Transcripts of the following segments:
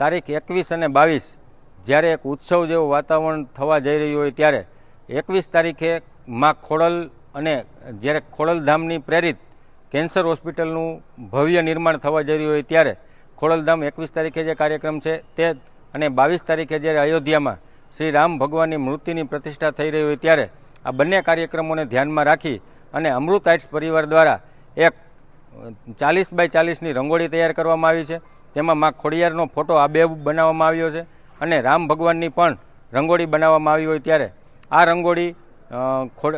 તારીખ એકવીસ અને બાવીસ, જ્યારે એક ઉત્સવ જેવું વાતાવરણ થવા જઈ રહ્યું હોય ત્યારે એકવીસ તારીખે માં ખોડલ અને જ્યારે ખોડલધામની પ્રેરિત કેન્સર હોસ્પિટલનું ભવ્ય નિર્માણ થવા જઈ રહ્યું હોય ત્યારે ખોડલધામ એકવીસ તારીખે જે કાર્યક્રમ છે તે અને બાવીસ તારીખે જ્યારે અયોધ્યામાં શ્રી રામ ભગવાનની મૂર્તિની પ્રતિષ્ઠા થઈ રહી હોય ત્યારે આ બંને કાર્યક્રમોને ધ્યાનમાં રાખી અને અમૃત આઇટ્સ પરિવાર દ્વારા એક ચાલીસ બાય ચાલીસની રંગોળી તૈયાર કરવામાં આવી છે. તેમાં માં ખોડિયારનો ફોટો આબેહૂબ બનાવવામાં આવ્યો છે અને રામ ભગવાનની પણ રંગોળી બનાવવામાં આવી હોય ત્યારે આ રંગોળી ખોડ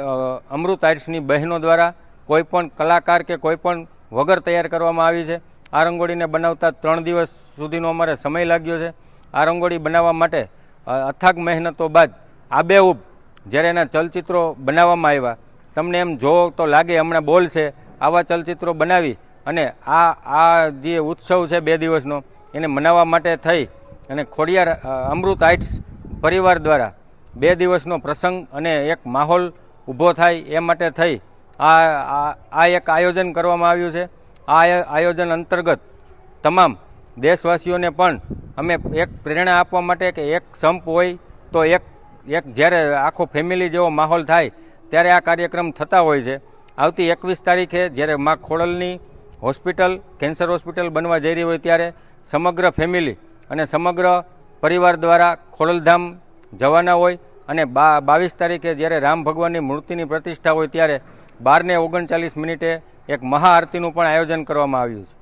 અમૃત આર્ટ્સની બહેનો દ્વારા કોઈપણ કલાકાર કે કોઈપણ વગર તૈયાર કરવામાં આવી છે. આ રંગોળીને બનાવતા ત્રણ દિવસ સુધીનો અમારે સમય લાગ્યો છે. આ રંગોળી બનાવવા માટે અથાગ મહેનતો બાદ આબેહૂબ જ્યારે એના ચલચિત્રો બનાવવામાં આવ્યા, તમને એમ જોવો તો લાગે હમણાં બોલ છે. આવા ચલચિત્રો બનાવી અને આ આ જે ઉત્સવ છે બે દિવસનો, એને મનાવવા માટે થઈ અને ખોડિયાર અમૃત આઇટ્સ પરિવાર દ્વારા બે દિવસનો પ્રસંગ અને એક માહોલ ઊભો થાય એ માટે થઈ. આ, આ- એક આયોજન કરવામાં આવ્યું છે. આ આયોજન અંતર્ગત તમામ દેશવાસીઓને પણ અમે એક પ્રેરણા આપવા માટે કે એક સંપ હોય તો એક એક જ્યારે આખો ફેમિલી જેવો માહોલ થાય ત્યારે આ કાર્યક્રમ થતા હોય છે. આવતી એકવીસ તારીખે જ્યારે મા ખોડલની હોસ્પિટલ, કેન્સર હોસ્પિટલ બનવા જઈ રહી હોય ત્યારે સમગ્ર ફેમિલી અને સમગ્ર પરિવાર દ્વારા ખોડલધામ જવાના હોય અને બા, બાવીસ તારીખે જ્યારે રામ ભગવાનની મૂર્તિની પ્રતિષ્ઠા હોય ત્યારે બારને ઓગણચાલીસ મિનિટે એક મહાઆરતીનું પણ આયોજન કરવામાં આવ્યું છે.